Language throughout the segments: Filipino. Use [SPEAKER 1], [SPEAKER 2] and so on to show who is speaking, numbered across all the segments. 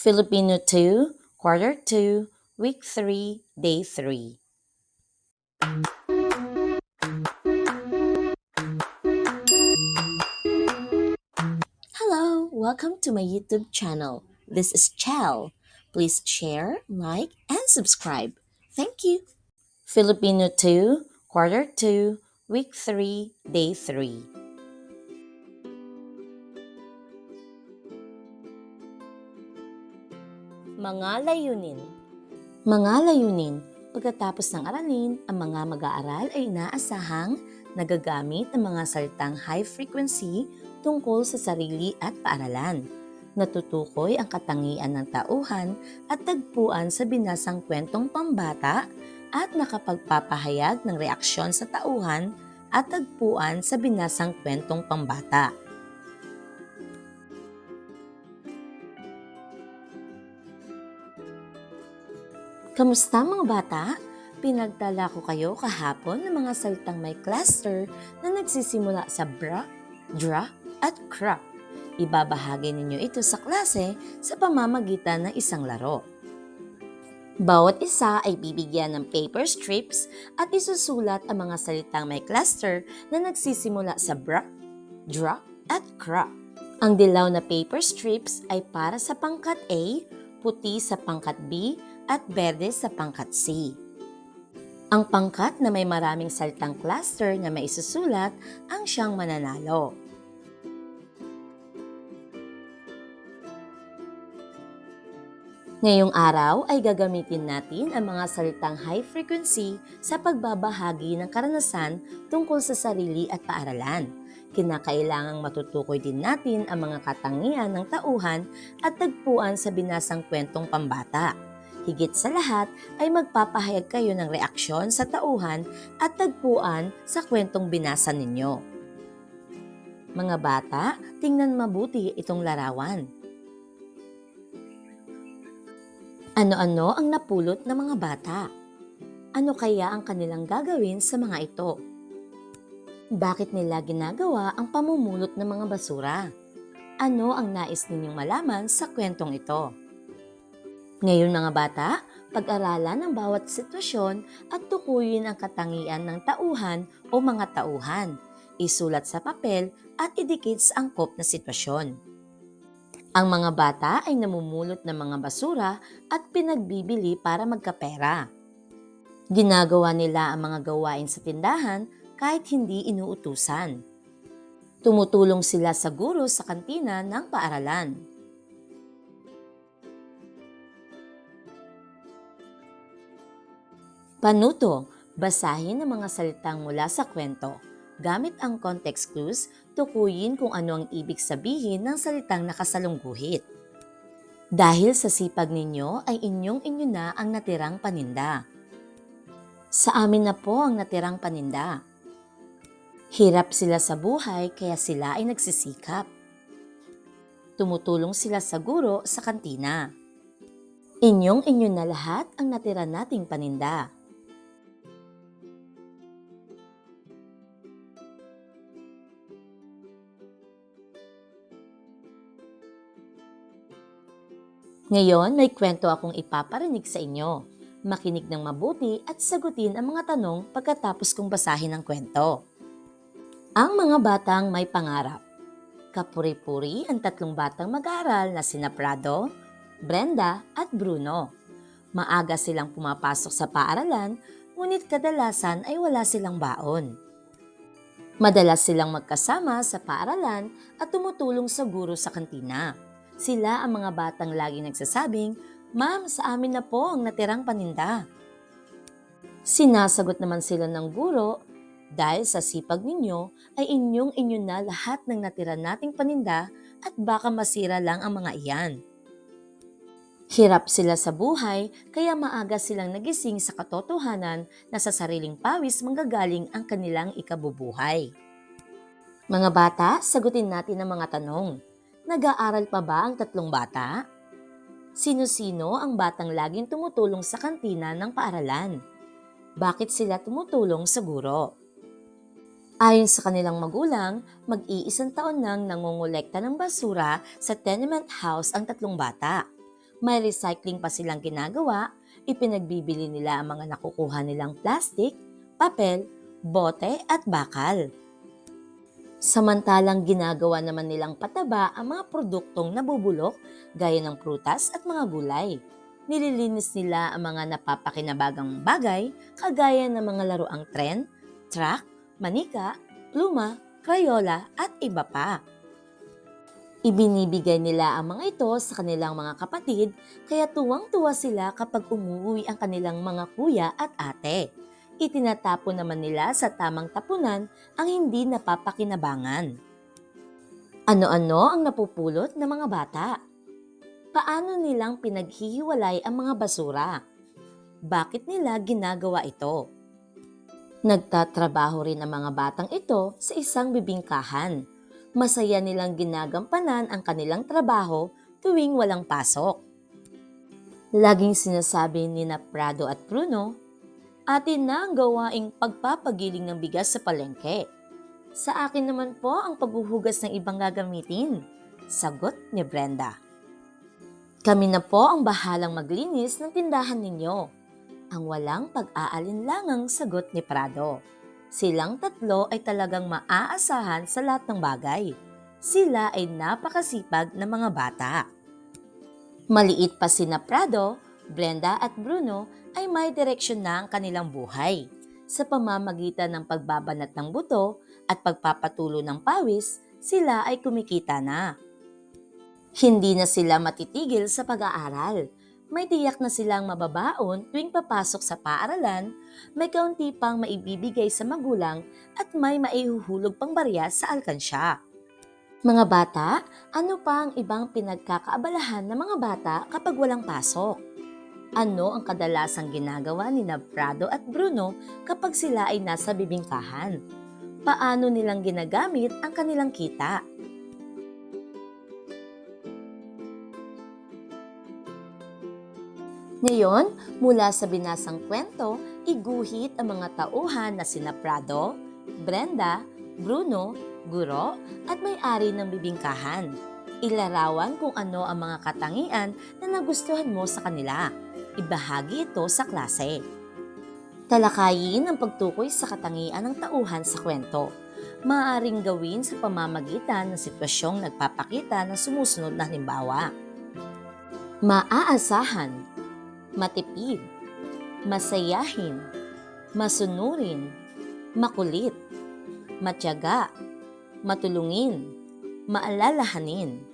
[SPEAKER 1] Filipino 2, Quarter 2, Week 3, Day 3. Hello, welcome to my YouTube channel. This is Chel. Please share, like, and subscribe. Thank you. Filipino 2, Quarter 2, Week 3, Day 3. Mga layunin Mga layunin Pagkatapos ng aralin, ang mga mag-aaral ay inaasahang nagagamit ng mga salitang high frequency tungkol sa sarili at paaralan. Natutukoy ang katangian ng tauhan at tagpuan sa binasang kwentong pambata at nakapagpapahayag ng reaksyon sa tauhan at tagpuan sa binasang kwentong pambata. Kamusta mga bata? Pinagtala ko kayo kahapon ng mga salitang may cluster na nagsisimula sa bra, dra, at cra. Ibabahagi ninyo ito sa klase sa pamamagitan ng isang laro. Bawat isa ay bibigyan ng paper strips at isusulat ang mga salitang may cluster na nagsisimula sa bra, dra, at cra. Ang dilaw na paper strips ay para sa pangkat A, puti sa pangkat B, at berde sa pangkat C. Ang pangkat na may maraming salitang cluster na may isusulat ang siyang mananalo. Ngayong araw ay gagamitin natin ang mga salitang high frequency sa pagbabahagi ng karanasan tungkol sa sarili at paaralan. Kinakailangang matutukoy din natin ang mga katangian ng tauhan at tagpuan sa binasang kwentong pambata. Higit sa lahat ay magpapahayag kayo ng reaksyon sa tauhan at tagpuan sa kwentong binasa ninyo. Mga bata, tingnan mabuti itong larawan. Ano-ano ang napulot ng mga bata? Ano kaya ang kanilang gagawin sa mga ito? Bakit nila ginagawa ang pamumulot ng mga basura? Ano ang nais ninyong malaman sa kwentong ito? Ngayon mga bata, pag-aralan ang bawat sitwasyon at tukuyin ang katangian ng tauhan o mga tauhan. Isulat sa papel at idikit sa angkop na sitwasyon. Ang mga bata ay namumulot ng mga basura at pinagbibili para magkapera. Ginagawa nila ang mga gawain sa tindahan kahit hindi inuutusan. Tumutulong sila sa guro sa kantina ng paaralan. Panuto, basahin ang mga salitang mula sa kwento. Gamit ang context clues, tukuyin kung ano ang ibig sabihin ng salitang nakasalungguhit. Dahil sa sipag ninyo ay inyong inyo na ang natirang paninda. Sa amin na po ang natirang paninda. Hirap sila sa buhay kaya sila ay nagsisikap. Tumutulong sila sa guro sa kantina. Inyong inyo na lahat ang natira nating paninda. Ngayon, may kwento akong ipaparinig sa inyo. Makinig ng mabuti at sagutin ang mga tanong pagkatapos kong basahin ang kwento. Ang mga batang may pangarap. Kapuri-puri ang tatlong batang mag-aaral na sina Prado, Brenda at Bruno. Maaga silang pumapasok sa paaralan, ngunit kadalasan ay wala silang baon. Madalas silang magkasama sa paaralan at tumutulong sa guro sa kantina. Sila ang mga batang lagi nagsasabing, Ma'am, sa amin na po ang natirang paninda. Sinasagot naman sila ng guro, dahil sa sipag ninyo ay inyong inyo na lahat ng natira nating paninda at baka masira lang ang mga iyan. Hirap sila sa buhay kaya maaga silang nagising sa katotohanan na sa sariling pawis manggagaling ang kanilang ikabubuhay. Mga bata, sagutin natin ang mga tanong. Nag-aaral pa ba ang tatlong bata? Sino-sino ang batang laging tumutulong sa kantina ng paaralan? Bakit sila tumutulong sa guro? Ayon sa kanilang magulang, mag-iisang taon nang nangongolekta ng basura sa tenement house ang tatlong bata. May recycling pa silang ginagawa, ipinagbibili nila ang mga nakukuha nilang plastic, papel, bote at bakal. Samantalang ginagawa naman nilang pataba ang mga produktong nabubulok gaya ng prutas at mga gulay. Nililinis nila ang mga napapakinabagang bagay kagaya ng mga laruang tren, truck, manika, pluma, krayola at iba pa. Ibinibigay nila ang mga ito sa kanilang mga kapatid kaya tuwang-tuwa sila kapag umuwi ang kanilang mga kuya at ate. Itinatapon naman nila sa tamang tapunan ang hindi napapakinabangan. Ano-ano ang napupulot ng mga bata? Paano nilang pinaghihiwalay ang mga basura? Bakit nila ginagawa ito? Nagtatrabaho rin ang mga batang ito sa isang bibingkahan. Masaya nilang ginagampanan ang kanilang trabaho tuwing walang pasok. Laging sinasabi ni na Prado at Bruno, Atin na ang gawaing pagpapagiling ng bigas sa palengke. Sa akin naman po ang paghuhugas ng ibang gagamitin. Sagot ni Brenda. Kami na po ang bahalang maglinis ng tindahan ninyo. Ang walang pag-aalinlangang sagot ni Prado. Silang tatlo ay talagang maaasahan sa lahat ng bagay. Sila ay napakasipag na mga bata. Maliit pa sina Prado, Brenda at Bruno ay may direksyon na ang kanilang buhay. Sa pamamagitan ng pagbabanat ng buto at pagpapatulo ng pawis, sila ay kumikita na. Hindi na sila matitigil sa pag-aaral. May tiyak na silang mababaon tuwing papasok sa paaralan, may kaunti pang maibibigay sa magulang at may maihuhulog pang barya sa alkansya. Mga bata, ano pa ang ibang pinagkakaabalahan ng mga bata kapag walang pasok? Ano ang kadalasang ginagawa ni Prado at Bruno kapag sila ay nasa bibingkahan? Paano nilang ginagamit ang kanilang kita? Ngayon, mula sa binasang kwento, iguhit ang mga tauhan na sina Prado, Brenda, Bruno, Guro at may-ari ng bibingkahan. Ilarawan kung ano ang mga katangian na nagustuhan mo sa kanila. Ibahagi ito sa klase. Talakayin ang pagtukoy sa katangian ng tauhan sa kwento. Maaaring gawin sa pamamagitan ng sitwasyong nagpapakita ng sumusunod na halimbawa. Maaasahan, matipid, masayahin, masunurin, makulit, matyaga, matulungin, maalalahanin.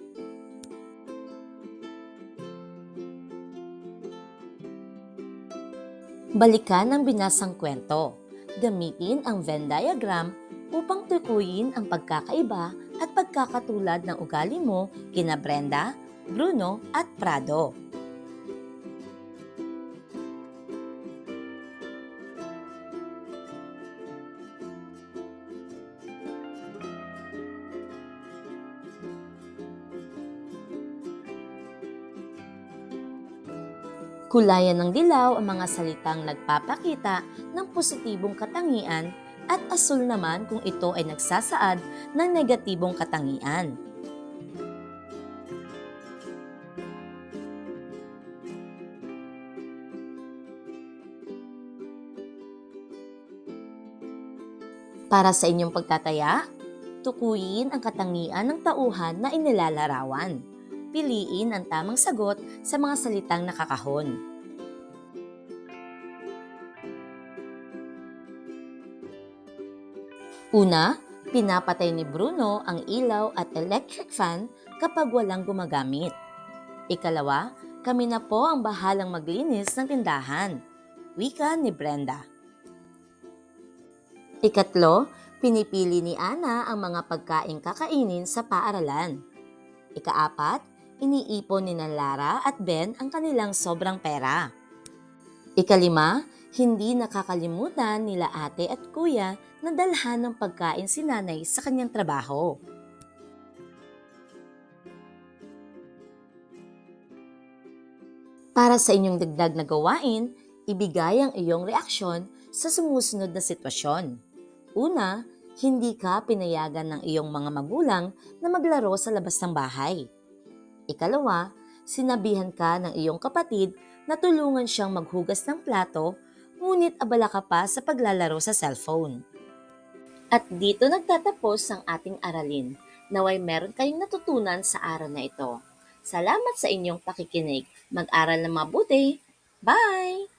[SPEAKER 1] Balikan ang binasang kwento. Gamitin ang Venn diagram upang tukuyin ang pagkakaiba at pagkakatulad ng ugali mo kina Brenda, Bruno at Prado. Kulayan ng dilaw ang mga salitang nagpapakita ng positibong katangian at asul naman kung ito ay nagsasaad ng negatibong katangian. Para sa inyong pagtataya, tukuyin ang katangian ng tauhan na inilalarawan piliin ang tamang sagot sa mga salitang nakakahon. Una, pinapatay ni Bruno ang ilaw at electric fan kapag walang gumagamit. Ikalawa, kami na po ang bahalang maglinis ng tindahan. Wika ni Brenda. Ikatlo, pinipili ni Ana ang mga pagkain kakainin sa paaralan. Ikaapat, iniipon ni Lara at Ben ang kanilang sobrang pera. Ikalima, hindi nakakalimutan nila ate at kuya na dalhan ng pagkain si nanay sa kanyang trabaho. Para sa inyong dagdag na gawain, ibigay ang iyong reaksyon sa sumusunod na sitwasyon. Una, hindi ka pinayagan ng iyong mga magulang na maglaro sa labas ng bahay. Ikalawa, Sinabihan ka ng iyong kapatid na tulungan siyang maghugas ng plato, ngunit abala ka pa sa paglalaro sa cellphone. At dito nagtatapos ang ating aralin. Naway meron kayong natutunan sa araw na ito. Salamat sa inyong pakikinig. Mag-aral na mabuti. Bye!